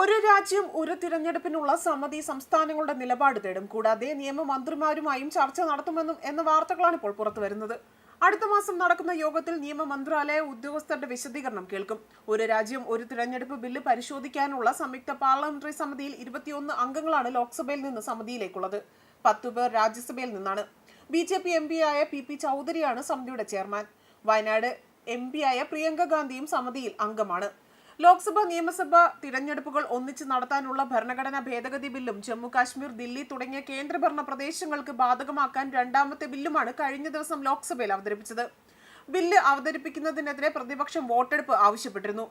ഒരു രാജ്യം ഒരു തിരഞ്ഞെടുപ്പിനുള്ള സമിതി സംസ്ഥാനങ്ങളുടെ നിലപാട് തേടും. കൂടാതെ നിയമമന്ത്രിമാരുമായും ചർച്ച നടത്തുമെന്നും എന്ന വാർത്തകളാണ് ഇപ്പോൾ പുറത്തു വരുന്നത്. അടുത്ത മാസം നടക്കുന്ന യോഗത്തിൽ നിയമ മന്ത്രാലയ ഉദ്യോഗസ്ഥരുടെ വിശദീകരണം കേൾക്കും. ഒരു രാജ്യം ഒരു തിരഞ്ഞെടുപ്പ് ബില്ല് പരിശോധിക്കാനുള്ള സംയുക്ത പാർലമെന്ററി സമിതിയിൽ ഇരുപത്തിയൊന്ന് അംഗങ്ങളാണ് ലോക്സഭയിൽ നിന്ന് സമിതിയിലേക്കുള്ളത്. പത്തു പേർ രാജ്യസഭയിൽ നിന്നാണ്. ബി ജെ പി എം ആയ പി പി ചൗധരിയാണ് സമിതിയുടെ ചെയർമാൻ. വയനാട് എം ആയ പ്രിയങ്ക ഗാന്ധിയും സമിതിയിൽ അംഗമാണ്. ലോക്സഭ നിയമസഭ തിരഞ്ഞെടുപ്പുകൾ ഒന്നിച്ച് നടത്താനുള്ള ഭരണഘടനാ ഭേദഗതി ബില്ലും ജമ്മു കാശ്മീർ ദില്ലി തുടങ്ങിയ കേന്ദ്രഭരണ പ്രദേശങ്ങൾക്ക് ബാധകമാക്കാൻ രണ്ടാമത്തെ ബില്ലുമാണ് കഴിഞ്ഞ ദിവസം ലോക്സഭയിൽ അവതരിപ്പിച്ചത്. ബില്ല് അവതരിപ്പിക്കുന്നതിനെതിരെ പ്രതിപക്ഷം വോട്ടെടുപ്പ് ആവശ്യപ്പെട്ടിരുന്നു.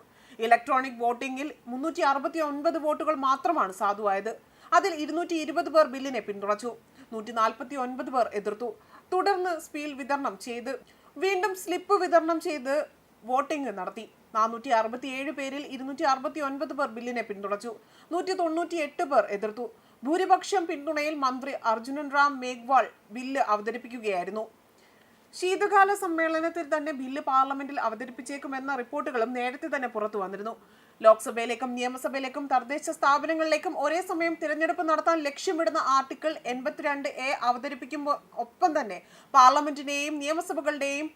ഇലക്ട്രോണിക് വോട്ടിംഗിൽ മുന്നൂറ്റി അറുപത്തി ഒൻപത് വോട്ടുകൾ മാത്രമാണ് സാധുവായത്. അതിൽ ഇരുന്നൂറ്റി ഇരുപത് പേർ ബില്ലിനെ പിന്തുണച്ചു. നൂറ്റി നാൽപ്പത്തി ഒൻപത് പേർ എതിർത്തു. തുടർന്ന് സ്പീൽ വിതരണം ചെയ്ത് വീണ്ടും സ്ലിപ്പ് വിതരണം ചെയ്ത് വോട്ടിംഗ് നടത്തി. നാനൂറ്റി അറുപത്തി ഏഴ് പേരിൽ ഇരുന്നൂറ്റി അറുപത്തി ഒൻപത് പേർ ബില്ലിനെ പിന്തുണച്ചു. നൂറ്റി തൊണ്ണൂറ്റി എട്ട് പേർ എതിർത്തു. ഭൂരിപക്ഷം പിന്തുണയിൽ മന്ത്രി അർജുനൻ റാം മേഘ്വാൾ ബില്ല് അവതരിപ്പിക്കുകയായിരുന്നു. ശീതകാല സമ്മേളനത്തിൽ തന്നെ ബില്ല് പാർലമെന്റിൽ അവതരിപ്പിച്ചേക്കുമെന്ന റിപ്പോർട്ടുകളും നേരത്തെ തന്നെ പുറത്തു വന്നിരുന്നു. ലോക്സഭയിലേക്കും നിയമസഭയിലേക്കും തദ്ദേശ സ്ഥാപനങ്ങളിലേക്കും ഒരേ സമയം തിരഞ്ഞെടുപ്പ് നടത്താൻ ലക്ഷ്യമിടുന്ന ആർട്ടിക്കിൾ എൺപത്തിരണ്ട് എ അവതരിപ്പിക്കുമ്പോൾ ഒപ്പം തന്നെ പാർലമെന്റിനെയും നിയമസഭകളുടെയും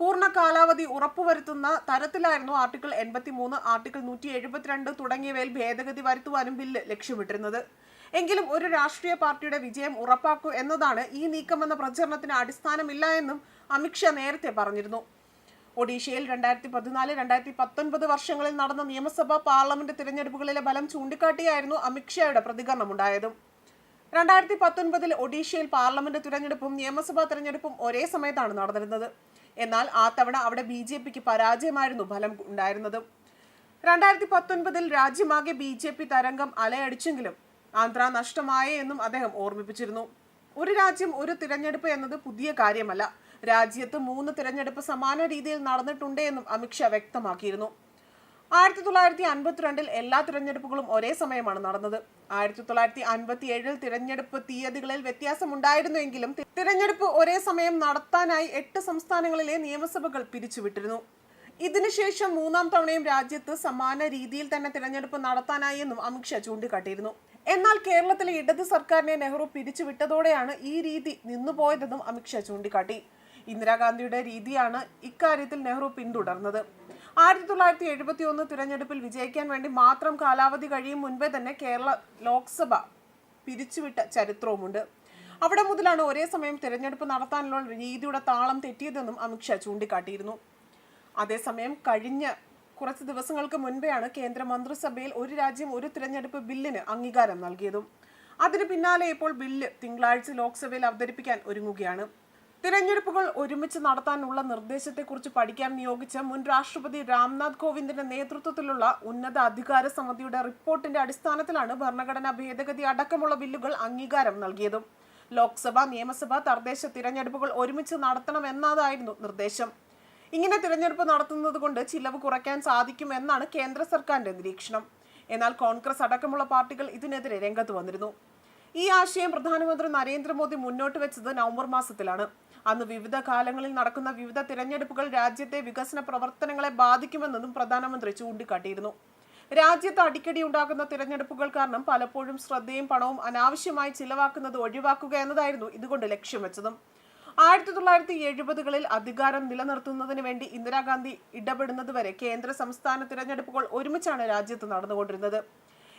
പൂർണ കാലാവധി ഉറപ്പുവരുത്തുന്ന തരത്തിലായിരുന്നു ആർട്ടിക്കിൾ എൺപത്തി മൂന്ന് ആർട്ടിക്കിൾ നൂറ്റി എഴുപത്തിരണ്ട് തുടങ്ങിയവയിൽ ഭേദഗതി വരുത്തുവാനും ബില്ല് ലക്ഷ്യമിട്ടിരുന്നത്. എങ്കിലും ഒരു രാഷ്ട്രീയ പാർട്ടിയുടെ വിജയം ഉറപ്പാക്കൂ എന്നതാണ് ഈ നീക്കമെന്ന പ്രചരണത്തിന് അടിസ്ഥാനമില്ല എന്നും അമിത്ഷാ നേരത്തെ പറഞ്ഞിരുന്നു. ഒഡീഷയിൽ രണ്ടായിരത്തി പതിനാല് രണ്ടായിരത്തി പത്തൊൻപത് വർഷങ്ങളിൽ നടന്ന നിയമസഭാ പാർലമെന്റ് തിരഞ്ഞെടുപ്പുകളിലെ ബലം ചൂണ്ടിക്കാട്ടിയായിരുന്നു അമിത്ഷായുടെ പ്രതികരണമുണ്ടായതും. രണ്ടായിരത്തി പത്തൊൻപതിൽ ഒഡീഷയിൽ പാർലമെന്റ് തിരഞ്ഞെടുപ്പും നിയമസഭാ തിരഞ്ഞെടുപ്പും ഒരേ സമയത്താണ് നടന്നിരുന്നത്. എന്നാൽ ആ തവണ അവിടെ ബി ജെ പിക്ക് പരാജയമായിരുന്നു ഫലം ഉണ്ടായിരുന്നത്. രണ്ടായിരത്തി പത്തൊൻപതിൽ രാജ്യമാകെ ബി ജെ പി തരംഗം അലയടിച്ചെങ്കിലും ആന്ധ്ര നഷ്ടമായേ എന്നും അദ്ദേഹം ഓർമ്മിപ്പിച്ചിരുന്നു. ഒരു രാജ്യം ഒരു തിരഞ്ഞെടുപ്പ് എന്നത് പുതിയ കാര്യമല്ല. രാജ്യത്ത് മൂന്ന് തിരഞ്ഞെടുപ്പ് സമാന രീതിയിൽ നടന്നിട്ടുണ്ട് എന്നും അമിത്ഷാ വ്യക്തമാക്കിയിരുന്നു. ആയിരത്തി തൊള്ളായിരത്തി അൻപത്തിരണ്ടിൽ എല്ലാ തിരഞ്ഞെടുപ്പുകളും ഒരേ സമയമാണ് നടന്നത്. ആയിരത്തി തൊള്ളായിരത്തി അൻപത്തി ഏഴിൽ തിരഞ്ഞെടുപ്പ് തീയതികളിൽ വ്യത്യാസമുണ്ടായിരുന്നുവെങ്കിലും തിരഞ്ഞെടുപ്പ് ഒരേ സമയം നടത്താനായി എട്ട് സംസ്ഥാനങ്ങളിലെ നിയമസഭകൾ പിരിച്ചുവിട്ടിരുന്നു. ഇതിനുശേഷം മൂന്നാം തവണയും രാജ്യത്ത് സമാന രീതിയിൽ തന്നെ തിരഞ്ഞെടുപ്പ് നടത്താനായി എന്നും അമിത്ഷാ ചൂണ്ടിക്കാട്ടിയിരുന്നു. എന്നാൽ കേരളത്തിലെ ഇടത് സർക്കാരിനെ നെഹ്റു പിരിച്ചുവിട്ടതോടെയാണ് ഈ രീതി നിന്നുപോയതെന്നും അമിത്ഷാ ചൂണ്ടിക്കാട്ടി. ഇന്ദിരാഗാന്ധിയുടെ രീതിയാണ് ഇക്കാര്യത്തിൽ നെഹ്റു പിന്തുടർന്നത്. ആയിരത്തി തൊള്ളായിരത്തി എഴുപത്തി ഒന്ന് തിരഞ്ഞെടുപ്പിൽ വിജയിക്കാൻ വേണ്ടി മാത്രം കാലാവധി കഴിയും മുൻപേ തന്നെ കേരള ലോക്സഭ പിരിച്ചുവിട്ട ചരിത്രവുമുണ്ട്. അവിടെ മുതലാണ് ഒരേ സമയം തിരഞ്ഞെടുപ്പ് നടത്താനുള്ള രീതിയുടെ താളം തെറ്റിയതെന്നും അമിത്ഷാ ചൂണ്ടിക്കാട്ടിയിരുന്നു. അതേസമയം കഴിഞ്ഞ കുറച്ച് ദിവസങ്ങൾക്ക് മുൻപെയാണ് കേന്ദ്ര മന്ത്രിസഭയിൽ ഒരു രാജ്യം ഒരു തിരഞ്ഞെടുപ്പ് ബില്ലിന് അംഗീകാരം നൽകിയതും. അതിന് പിന്നാലെ ഇപ്പോൾ ബില്ല് തിങ്കളാഴ്ച ലോക്സഭയിൽ അവതരിപ്പിക്കാൻ ഒരുങ്ങുകയാണ്. തിരഞ്ഞെടുപ്പുകൾ ഒരുമിച്ച് നടത്താനുള്ള നിർദ്ദേശത്തെക്കുറിച്ച് പഠിക്കാൻ നിയോഗിച്ച മുൻ രാഷ്ട്രപതി രാംനാഥ് കോവിന്ദിന്റെ നേതൃത്വത്തിലുള്ള ഉന്നത അധികാര സമിതിയുടെ റിപ്പോർട്ടിന്റെ അടിസ്ഥാനത്തിലാണ് ഭരണഘടനാ ഭേദഗതി അടക്കമുള്ള ബില്ലുകൾ അംഗീകാരം നൽകിയതും. ലോക്സഭ നിയമസഭ തദ്ദേശ തിരഞ്ഞെടുപ്പുകൾ ഒരുമിച്ച് നടത്തണമെന്നതായിരുന്നു നിർദ്ദേശം. ഇങ്ങനെ തിരഞ്ഞെടുപ്പ് നടത്തുന്നത് കൊണ്ട് ചിലവ് കുറയ്ക്കാൻ സാധിക്കുമെന്നാണ് കേന്ദ്ര സർക്കാരിന്റെ നിരീക്ഷണം. എന്നാൽ കോൺഗ്രസ് അടക്കമുള്ള പാർട്ടികൾ ഇതിനെതിരെ രംഗത്ത് വന്നിരുന്നു. ഈ ആശയം പ്രധാനമന്ത്രി നരേന്ദ്രമോദി മുന്നോട്ട് വെച്ചത് നവംബർ മാസത്തിലാണ്. അന്ന് വിവിധ കാലങ്ങളിൽ നടക്കുന്ന വിവിധ തിരഞ്ഞെടുപ്പുകൾ രാജ്യത്തെ വികസന പ്രവർത്തനങ്ങളെ ബാധിക്കുമെന്നതും പ്രധാനമന്ത്രി ചൂണ്ടിക്കാട്ടിയിരുന്നു. രാജ്യത്ത് അടിക്കടി ഉണ്ടാകുന്ന തിരഞ്ഞെടുപ്പുകൾ കാരണം പലപ്പോഴും ശ്രദ്ധയും പണവും അനാവശ്യമായി ചിലവാക്കുന്നത് ഒഴിവാക്കുക എന്നതായിരുന്നു ഇതുകൊണ്ട് ലക്ഷ്യം വെച്ചതും. ആയിരത്തി തൊള്ളായിരത്തി എഴുപതുകളിൽ അധികാരം നിലനിർത്തുന്നതിന് വേണ്ടി ഇന്ദിരാഗാന്ധി ഇടപെടുന്നതുവരെ കേന്ദ്ര സംസ്ഥാന തിരഞ്ഞെടുപ്പുകൾ ഒരുമിച്ചാണ് രാജ്യത്ത് നടന്നുകൊണ്ടിരുന്നത്.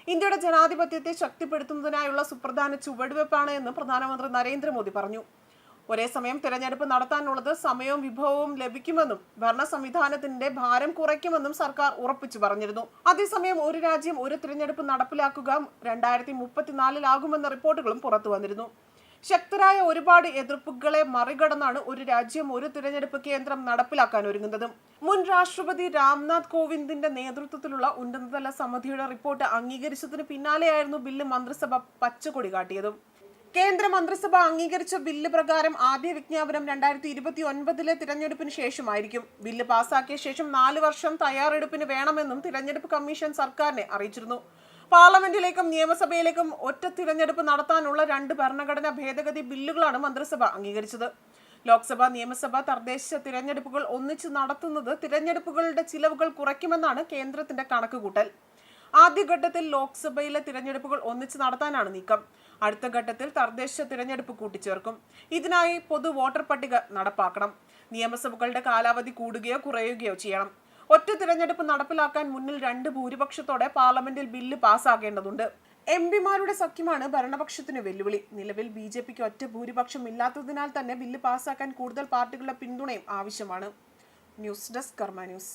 ഇന്ത്യയുടെ ജനാധിപത്യത്തെ ശക്തിപ്പെടുത്തുന്നതിനായുള്ള സുപ്രധാന ചുവടുവെപ്പാണ് എന്ന് പ്രധാനമന്ത്രി നരേന്ദ്രമോദി പറഞ്ഞു. ഒരേ സമയം തിരഞ്ഞെടുപ്പ് നടത്താനുള്ളത് സമയവും വിഭവവും ലഭിക്കുമെന്നും ഭരണ സംവിധാനത്തിന്റെ ഭാരം കുറയ്ക്കുമെന്നും സർക്കാർ ഉറപ്പിച്ചു പറഞ്ഞിരുന്നു. അതേസമയം ഒരു രാജ്യം ഒരു തിരഞ്ഞെടുപ്പ് നടപ്പിലാക്കുക രണ്ടായിരത്തി മുപ്പത്തിനാലിലാകുമെന്ന റിപ്പോർട്ടുകളും പുറത്തു വന്നിരുന്നു. ശക്തരായ ഒരുപാട് എതിർപ്പുകളെ മറികടന്നാണ് ഒരു രാജ്യം ഒരു തിരഞ്ഞെടുപ്പ് കേന്ദ്രം നടപ്പിലാക്കാൻ ഒരുങ്ങുന്നത്. മുൻ രാഷ്ട്രപതി രാംനാഥ് കോവിന്ദിന്റെ നേതൃത്വത്തിലുള്ള ഉന്നതതല സമിതിയുടെ റിപ്പോർട്ട് അംഗീകരിച്ചതിന് പിന്നാലെയായിരുന്നു ബില്ല് മന്ത്രിസഭ പച്ചക്കൊടി കാട്ടിയതും. കേന്ദ്ര മന്ത്രിസഭ അംഗീകരിച്ച ബില്ല് പ്രകാരം ആദ്യ വിജ്ഞാപനം രണ്ടായിരത്തി ഇരുപത്തി ഒൻപതിലെ തിരഞ്ഞെടുപ്പിന് ശേഷമായിരിക്കും. ബില്ല് പാസാക്കിയ ശേഷം നാല് വർഷം തയ്യാറെടുപ്പിന് വേണമെന്നും തിരഞ്ഞെടുപ്പ് കമ്മീഷൻ സർക്കാരിനെ അറിയിച്ചിരുന്നു. പാർലമെന്റിലേക്കും നിയമസഭയിലേക്കും ഒറ്റ തിരഞ്ഞെടുപ്പ് നടത്താനുള്ള രണ്ട് ഭരണഘടനാ ഭേദഗതി ബില്ലുകളാണ് മന്ത്രിസഭ അംഗീകരിച്ചത്. ലോക്സഭ നിയമസഭ തദ്ദേശ തിരഞ്ഞെടുപ്പുകൾ ഒന്നിച്ച് നടത്തുന്നത് തിരഞ്ഞെടുപ്പുകളുടെ ചിലവുകൾ കുറയ്ക്കുമെന്നാണ് കേന്ദ്രത്തിന്റെ കണക്കുകൂട്ടൽ. ആദ്യഘട്ടത്തിൽ ലോക്സഭയിലെ തിരഞ്ഞെടുപ്പുകൾ ഒന്നിച്ച് നടത്താനാണ് നീക്കം. അടുത്ത ഘട്ടത്തിൽ തദ്ദേശ തിരഞ്ഞെടുപ്പ് കൂട്ടിച്ചേർക്കും. ഇതിനായി പൊതു വോട്ടർ പട്ടിക നടപ്പാക്കണം. നിയമസഭകളുടെ കാലാവധി കൂടുകയോ കുറയുകയോ ചെയ്യണം. ഒറ്റ തിരഞ്ഞെടുപ്പ് നടപ്പിലാക്കാൻ മുന്നിൽ രണ്ട് ഭൂരിപക്ഷത്തോടെ പാർലമെന്റിൽ ബില്ല് പാസ്സാക്കേണ്ടതുണ്ട് എം പിമാരുടെ സഖ്യമാണ് ഭരണപക്ഷത്തിന് വെല്ലുവിളി. നിലവിൽ ബി ജെ പിക്ക് ഒറ്റ ഭൂരിപക്ഷം ഇല്ലാത്തതിനാൽ തന്നെ ബില്ല് പാസ്സാക്കാൻ കൂടുതൽ പാർട്ടികളുടെ പിന്തുണയും ആവശ്യമാണ്. News desk Karma news.